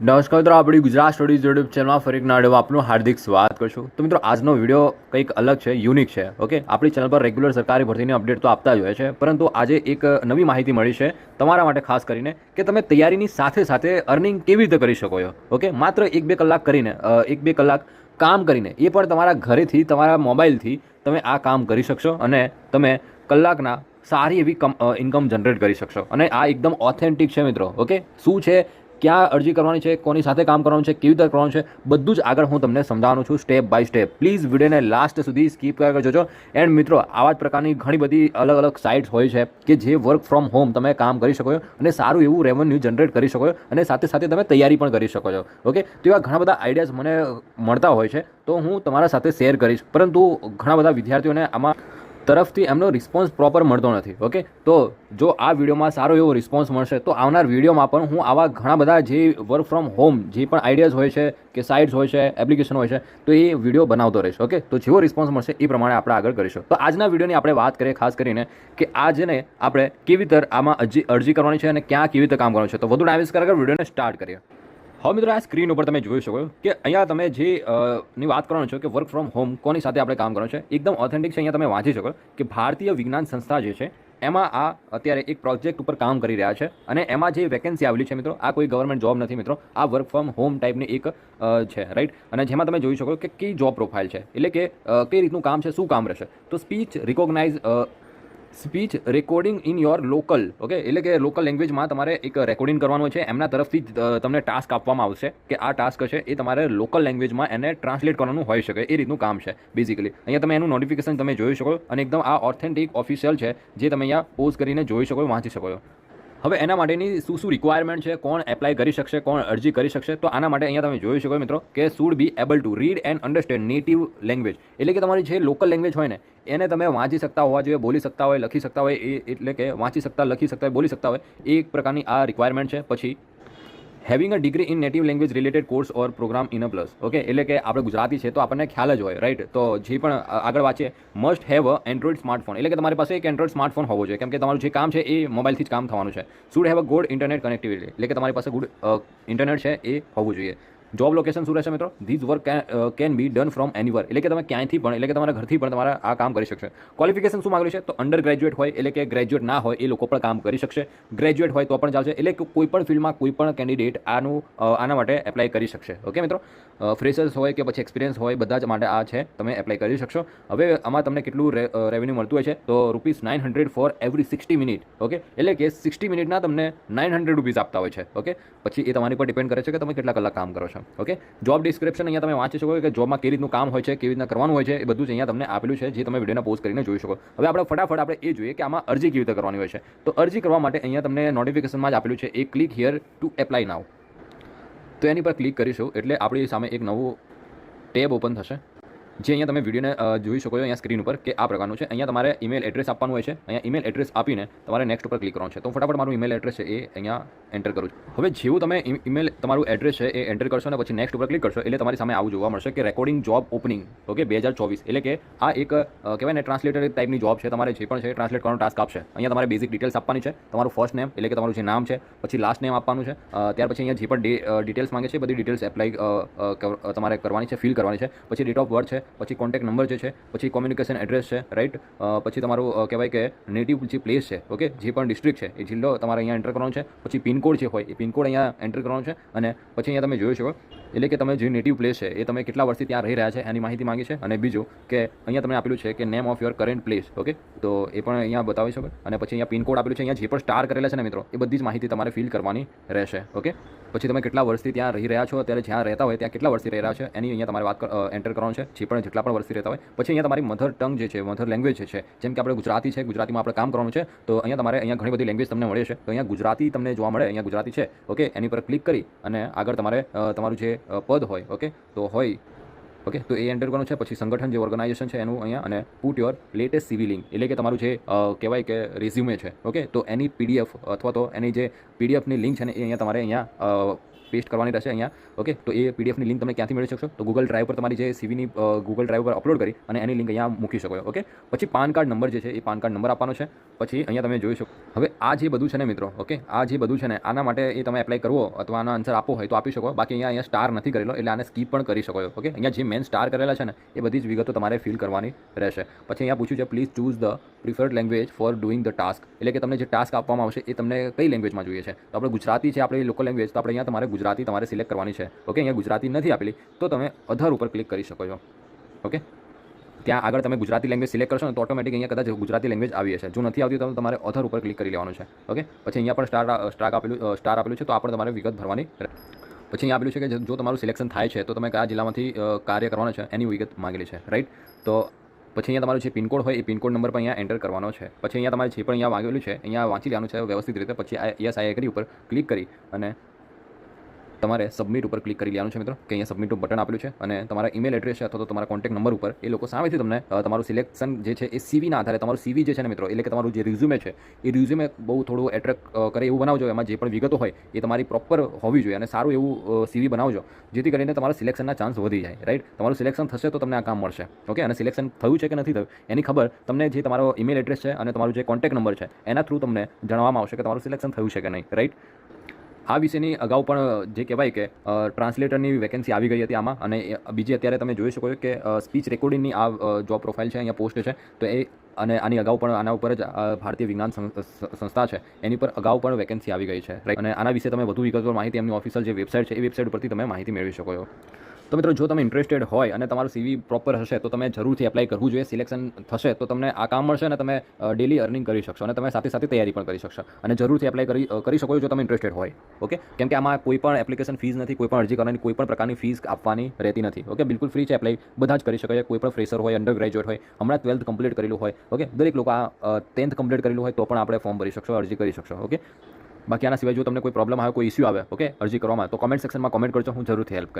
નમસ્કાર મિત્રો, આપણી ગુજરાત સ્ટડીઝ યુટ્યુબ ચેનલમાં ફરી એક નાડો આપનું હાર્દિક સ્વાગત કરું છું. તો મિત્રો, આજનો વીડિયો કંઈક અલગ છે યુનિક છે ઓકે આપણી ચેનલ પર રેગ્યુલર સરકારી ભરતીની અપડેટ તો આપતા જ હોય છે, પરંતુ આજે એક નવી માહિતી મળી છે, તમારા માટે ખાસ કરીને, કે તમે તૈયારીની સાથે સાથે અર્નિંગ કેવી રીતે કરી શકો છો ઓકે માત્ર એક બે કલાક કરીને એક બે કલાક કામ કરીને, એ પણ તમારા ઘરેથી, તમારા મોબાઈલથી તમે આ કામ કરી શકશો અને તમે કલાકના સારી એવી કમ ઇન્કમ જનરેટ કરી શકશો. અને આ એકદમ ઓથેન્ટિક છે મિત્રો ઓકે શું છે ક્યાં અરજી કરવાની છે, કોની સાથે કામ કરવાનું છે, કેવી રીતે કરવાનું છે, બધું જ આગળ હું તમને સમજાવવાનું છું સ્ટેપ બાય સ્ટેપ પ્લીઝ વિડીયોને લાસ્ટ સુધી સ્કીપ કરવા જોજો. એન્ડ મિત્રો, આવા જ પ્રકારની ઘણી બધી અલગ અલગ સાઇટ્સ હોય છે કે જે વર્ક ફ્રોમ હોમ તમે કામ કરી શકો છો અને સારું એવું રેવન્યુ જનરેટ કરી શકો છો અને સાથે સાથે તમે તૈયારી પણ કરી શકો છો. ઓકે તો એવા ઘણા બધા આઈડિયાઝ મને મળતા હોય છે, તો હું તમારા સાથે શેર કરીશ. પરંતુ ઘણા બધા વિદ્યાર્થીઓને આમાં તરફથી એમનો રિસ્પોન્સ પ્રોપર મળતો નથી ઓકે તો જો આ વિડીયોમાં સારો એવો રિસ્પોન્સ મળશે, તો આવનાર વિડીયોમાં પણ હું આવા ઘણા બધા જે વર્ક ફ્રોમ હોમ જે પણ આઈડિયાઝ હોય છે કે સાઇટ્સ હોય છે એપ્લિકેશન હોય છે, તો એ વીડિયો બનાવતો રહીશ ઓકે તો જેવો રિસ્પોન્સ મળશે એ પ્રમાણે આપણે આગળ કરીશું. તો આજના વિડીયોની આપણે વાત કરીએ ખાસ કરીને કે આજને જેને આપણે કેવી રીતે આમાં અરજી કરવાની છે અને ક્યાં કેવી રીતે કામ કરવાનું છે. તો વધુ ડાયવિસ કર વિડીયોને સ્ટાર્ટ કરીએ. હવે મિત્રો, આ સ્ક્રીન ઉપર તમે જોઈ શકો કે અહીંયા તમે જે ની વાત કરવાનો છો કે વર્ક ફ્રોમ હોમ કોની સાથે આપણે કામ કરવાનું છે, એકદમ ઓથેન્ટિક છે, અહીંયા તમે વાંચી શકો કે ભારતીય વિજ્ઞાન સંસ્થા જે છે, એમાં આ અત્યારે એક પ્રોજેક્ટ ઉપર કામ કરી રહ્યા છે અને એમાં જે વેકેન્સી આવેલી છે મિત્રો, આ કોઈ ગવર્મેન્ટ જોબ નથી મિત્રો, આ વર્ક ફ્રોમ હોમ ટાઈપની એક છે રાઈટ અને જેમાં તમે જોઈ શકો કે કઈ જોબ પ્રોફાઇલ છે, એટલે કે કઈ રીતનું કામ છે, શું કામ રહેશે. તો speech recognise speech recording in your local, okay? એટલે કે લોકલ લેંગ્વેજમાં તમારે એક રેકોર્ડિંગ કરવાનું છે. એમના તરફથી તમને ટાસ્ક આપવામાં આવશે કે આ ટાસ્ક છે એ તમારે લોકલ લેંગ્વેજમાં એને ટ્રાન્સલેટ કરવાનું હોઈ શકે. એ રીતનું કામ છે બેઝિકલી અહીંયા તમે એનું નોટિફિકેશન તમે જોઈ શકો અને એકદમ આ ઓથેન્ટિક ઓફિશિયલ છે જે તમે અહીંયા પોઝ કરીને જોઈ શકો, વાંચી શકો છો. હવે એના માટેની શું શું રિક્વાયરમેન્ટ છે, કોણ એપ્લાય કરી શકશે, કોણ અરજી કરી શકશે, તો આના માટે અહીંયા તમે જોઈ શકો મિત્રો કે should be able to read and understand native language એટલે કે તમારી જે લોકલ લેંગ્વેજ હોય ને, એને તમે વાંચી શકતા હોવા જોઈએ, બોલી શકતા હોય, લખી શકતા હોય, એ એટલે કે વાંચી શકતા, લખી શકતા હોય, બોલી શકતા હોય, એ એક પ્રકારની આ રિક્વાયરમેન્ટ છે. પછી having a degree in native language related course or program in a plus okay એટલે કે આપણે ગુજરાતી છે તો આપણને ખ્યાલ જ હોય રાઈટ તો જે પણ આગળ વાંચીએ must have a android smartphone એટલે કે તમારી પાસે એક એન્ડ્રોઇડ સ્માર્ટફોન હોવો જોઈએ, કેમ કે તમારું જે કામ છે એ મોબાઈલથી જ કામ થવાનું છે. Should have a good internet connectivity એટલે કે તમારી પાસે ગુડ ઇન્ટરનેટ છે એ હોવું જોઈએ. જોબ લોકેશન શું રહેશે મિત્રો? These work can be done from anywhere એટલે કે તમે ક્યાંયથી પણ, એટલે કે તમારા ઘરથી પણ તમારા આ કામ કરી શકશે. ક્વોલિફિકેશન શું માંગેલું છે? તો અંડર ગ્રેજ્યુએટ હોય, એટલે કે ગ્રેજ્યુએટ ના હોય, એ લોકો પણ કામ કરી શકશે. ગ્રેજ્યુએટ હોય તો પણ ચાલશે, એટલે કે કોઈ પણ ફિલ્ડમાં કોઈ પણ કેન્ડિડેટ આનું આના માટે એપ્લાય કરી શકશે. ઓકે મિત્રો? ફ્રેશર્સ હોય કે પછી એક્સપિરિયન્સ હોય, બધા જ માટે આ છે, તમે એપ્લાય કરી શકશો. હવે આમાં તમને કેટલું રેવન્યુ મળતું હોય છે? તો rupees nine hundred for every sixty minute okay એટલે કે સિક્સટી મિનિટના તમને નાઇન હંડ્રેડ રૂપીસ આપતા હોય છે. ઓકે પછી એ તમારી પર ડિપેન્ડ કરે છે કે તમે કેટલા કલાક કામ કરો છો. ઓકે જોબ ડિસ્ક્રિપ્શન અહીંયા તમે વાંચી શકો કે જોબમાં કેવી રીતનું કામ હોય છે, કેવી રીતના કરવાનું હોય છે, એ બધું જ અહીંયા તમને આપેલું છે, જે તમે વિડીયોના પોસ્ટ કરીને જોઈ શકો. હવે આપણે ફટાફટ આપણે એ જોઈએ કે આમાં અરજી કેવી રીતે કરવાની હોય છે. તો અરજી કરવા માટે અહીંયા તમને નોટિફિકેશનમાં જ આપેલું છે એ click here to apply now તો એની પર ક્લિક કરીશું, એટલે આપણી સામે એક નવું ટેબ ઓપન થશે. જે અહીંયા તમે વિડીયોને જોઈ શકો છો અહીંયા સ્ક્રીન ઉપર, કે આ પ્રકારનું છે. અહીંયા તમારે ઈમેલ એડ્રેસ આપવાનું હોય છે. અહીંયા ઈમેલ એડ્રેસ આપીને તમારે નેક્સ્ટ ઉપર ક્લિક કરવાનું છે. તો ફટાફટ મારું ઈમેલ એડ્રેસ છે એ અહીંયા એન્ટર કરું છું. હવે જેવું તમે ઈમેલ, તમારું એડ્રેસ છે એ એન્ટર કરશો અને પછી નેક્સ્ટ ઉપર ક્લિક કરશો, એટલે તમારી સામે આવું જોવા મળશે કે રેકોર્ડિંગ જોબ ઓપનિંગ ઓકે બે હજાર ચોવીસ. એટલે કે આ એક કહેવાય ને ટ્રાન્સલેટર ટાઈપની જોબ છે, તમારે જે પણ છે ટ્રાન્સલેટ કરવાનો ટાસ્ક આપશે. અહીંયા તમારે બેઝિક ડિટેલ્સ આપવાની છે. તમારું ફર્સ્ટ નેમ એટલે કે તમારું જે નામ છે, પછી લાસ્ટ નેમ આપવાનું છે ત્યાર પછી અહીંયા જે પણ ડિટેલ્સ માંગે છે બધી ડિટેલ્સ એપ્લાય તમારે કરવાની છે ફિલ કરવાની છે. પછી ડેટ ઓફ બર્થ છે પછી કોન્ટેક્ટ નંબર જે છે, પછી કોમ્યુનિકેશન એડ્રેસ છે રાઈટ પછી તમારું કહેવાય કે નેટિવ જે પ્લેસ છે ઓકે જે પણ ડિસ્ટ્રિક્ટ છે, એ જિલ્લો તમારે અહીંયા એન્ટર કરવાનો છે. પછી પિનકોડ જે હોય, એ પિનકોડ અહીંયા એન્ટર કરવાનો છે. અને પછી અહીંયા તમે જોઈ શકો એટલે કે તમે જે નેટિવ પ્લેસ છે, એ તમે કેટલા વર્ષથી ત્યાં રહી રહ્યા છે એની માહિતી માંગી છે. અને બીજું કે અહીંયા તમને આપેલું છે કે name of your current place okay તો એ પણ અહીંયા બતાવી શકો. અને પછી અહીંયા પિનકોડ આપેલું છે, અહીંયા જે પણ સ્ટાર કરેલા છે ને મિત્રો, એ બધી જ માહિતી તમારે ફિલ કરવાની રહેશે ઓકે પછી તમે કેટલા વર્ષથી ત્યાં રહી રહ્યા છો, અત્યારે જ્યાં રહેતા હોય ત્યાં કેટલા વર્ષથી રહી રહ્યા છે, એની અહીંયા તમારે વાત એન્ટર કરવાનું છે, જે પણ જેટલા પણ વર્ષથી રહેતા હોય. પછી અહીંયા તમારી મધર ટંગ જે છે મધર લેંગ્વેજ છે, જેમ કે આપણે ગુજરાતી છે, ગુજરાતીમાં આપણે કામ કરવાનું છે, તો અહીંયા તમારે અહીંયા ઘણી બધી લેંગ્વેજ તમને મળે છે. તો અહીંયા ગુજરાતી તમને જોવા મળે, અહીંયા ગુજરાતી છે ઓકે એની પર ક્લિક કરી અને આગળ તમારે તમારું જે પદ હોય, ઓકે? તો હોય, ઓકે? તો એ એન્ટર કરવાનું છે, પછી સંગઠન જે ઓર્ગનાઇઝેશન છે એનું અહીંયા, અને put your latest CV link એટલે કે તમારું જે કહેવાય કે રિઝ્યુમે છે, ઓકે? તો એની પીડીએફ અથવા તો એની જે પીડીએફની લિંક છે ને, એ અહીંયા તમારે અહીંયા પેસ્ટ કરવાની રહેશે અહીંયા. ઓકે તો એ પીડીએફની લિંક તમે ક્યાંથી મેળવી શકશો? તો ગૂગલ ડ્રાઈવ પર તમારી જે સીવીની ગૂગલ ડ્રાઈવ પર અપલોડ કરી અને એની લિંક અહીંયા મૂકી શકો ઓકે પછી પાન કાર્ડ નંબર જે છે, એ પાન કાર્ડ નંબર આપવાનો છે. પછી અહીંયા તમે જોઈ શકો. હવે આ જે બધું છે ને મિત્રો ઓકે આ જે બધું છે ને, આના માટે એ તમે એપ્લાય કરવો અથવા આનો આન્સર આપવો હોય તો આપી શકો. બાકી અહીંયા અહીંયા સ્ટાર નથી કરેલો, એટલે આને સ્કીપ પણ કરી શકો ઓકે અહીંયા જે મેન સ્ટાર કરેલા છે ને, એ બધી જ વિગતો તમારે ફિલ કરવાની રહેશે. પછી અહીંયા પૂછ્યું છે please choose the preferred language for doing the task એટલે કે તમને જે ટાસ્ક આપવામાં આવશે, એ તમને કઈ લેંગ્વેજમાં જોઈએ છે? તો આપણે ગુજરાતી છે, આપણી લોકલ લેંગ્વેજ તો આપણે અહીંયા તમારે ગુજરાતી તમારે સિલેક્ટ કરવાની છે. ઓકે, અહીંયા ગુજરાતી નથી આપેલી, તો તમે અધર ઉપર ક્લિક કરી શકો છો. ઓકે? ત્યાં આગળ તમે ગુજરાતી લેંગ્વેજ સિલેક્ટ કરશો ને તો ઓટોમેટિક અહીંયા કદાચ ગુજરાતી લેંગ્વેજ આવી હશે. જો નથી આવતી તો તમારે અધર ઉપર ક્લિક કરી લેવાનું છે. ઓકે? પછી અહીંયા પણ સ્ટાર સ્ટાર આપેલું સ્ટાર આપેલું છે, તો આ પણ તમારે વિગત ભરવાની પછી અહીંયા આપેલું છે કે જો તમારું સિલેક્શન થાય છે, તો તમે કયા જિલ્લામાંથી કાર્ય કરવાનો છે એની વિગત માંગેલી છે રાઈટ તો પછી અહીંયા તમારો જે પિનકોડ હોય, એ પિનકોડ નંબર પણ અહીંયા એન્ટર કરવાનો છે. પછી અહીંયા તમારે જે પણ અહીંયા માંગેલું છે, અહીંયા વાંચી લેવાનું છે વ્યવસ્થિત રીતે. પછી યસ આઈ એગ્રી ઉપર ક્લિક કરી અને તમારે સબમિટ ઉપર ક્લિક કરી લેવાનું છે મિત્રો, કે અહીંયા સબમિટનું બટન આપેલું છે અને તમારા ઈમેલ એડ્રેસ છે અથવા તો તમારા કોન્ટેક્ટ નંબર ઉપર એ લોકો સામેથી તમને તમારું સિલેક્શન જે છે એ સીવીના આધારે તમારું સીવી જે છે ને મિત્રો, એટલે કે તમારું જે રિઝ્યુમે છે, એ રિઝ્યુમે બહુ થોડું એટ્રેક્ટ કરે એવું બનાવજો, એમાં જે પણ વિગતો હોય એ તમારી પ્રોપર હોવી જોઈએ અને સારું એવું સીવી બનાવજો, જેથી કરીને તમારા સિલેક્શનના ચાન્સ વધી જાય રાઈટ તમારું સિલેક્શન થશે તો તમને આ કામ મળશે ઓકે અને સિલેક્શન થયું છે કે નથી થયું, એની ખબર તમને જે તમારો ઈમેલ એડ્રેસ છે અને તમારું જે કોન્ટેક્ટ નંબર છે, એના થ્રુ તમને જણાવવામાં આવશે કે તમારું સિલેક્શન થયું છે કે નહીં રાઈટ આ વિશેની અગાઉ પણ જે કહેવાય કે ટ્રાન્સલેટરની વેકેન્સી આવી ગઈ હતી આમાં. અને બીજી અત્યારે તમે જોઈ શકો છો કે સ્પીચ રેકોર્ડિંગની આ જોબ પ્રોફાઇલ છે, અહીંયા પોસ્ટ છે. તો એ, અને આની અગાઉ પણ આના ઉપર જ ભારતીય વિજ્ઞાન સંસ્થા છે. એની પર અગાઉ પણ વેકેન્સી આવી ગઈ છે. અને આના વિશે તમે વધુ વિગતવાર માહિતી એમની ઓફિશિયલ જે વેબસાઇટ છે, એ વેબસાઇટ પરથી તમે માહિતી મેળવી શકો છો. તો મિત્રો, જો તમે ઇન્ટરેસ્ટેડ હોય અને તમારું સીવી પ્રોપર હશે, તો તમે જરૂરથી એપ્લાય કરવું જોઈએ. સિલેક્શન થશે, તો તમને આ કામ મળશે અને તમે ડેલી અર્નિંગ કરી શકશો અને તમે સાથે સાથે તૈયારી પણ કરી શકશો. અને જરૂરથી એપ્લાય કરી કરી શકો જો તમે ઇન્ટરેસ્ટેડ હોય. ઓકે કેમ કે આમાં કોઈ પણ એપ્લિકેશન ફીસ નથી, કોઈ પણ અરજી કરવાની, કોઈ પણ પ્રકારની ફીસ આપવાની રહેતી નથી. ઓકે બિલકુલ ફ્રી છે એપ્લાય બધા જ કરી શકે છે કોઈ પણ ફ્રેશર હોય અંડર ગ્રેજ્યુએટ હોય, હમણાં ટ્વેલ્થ કમ્પ્લીટ કરેલું હોય. ઓકે દરેક લોકો આ ટેન્થ કમ્પ્લીટ કરેલું હોય તો પણ આપણે ફોર્મ ભરી શકશો, અરજી કરી શકશો. ઓકે બાકી આના સિવાય જો તમને કોઈ પ્રોબ્લેમ આવે, કોઈ ઇસ્યુ આવે ઓકે અરજી કરવામાં, તો કોમેન્ટ સેક્શનમાં કોમેન્ટ કરજો. હું જરૂરથી હેલ્પ કરીશ.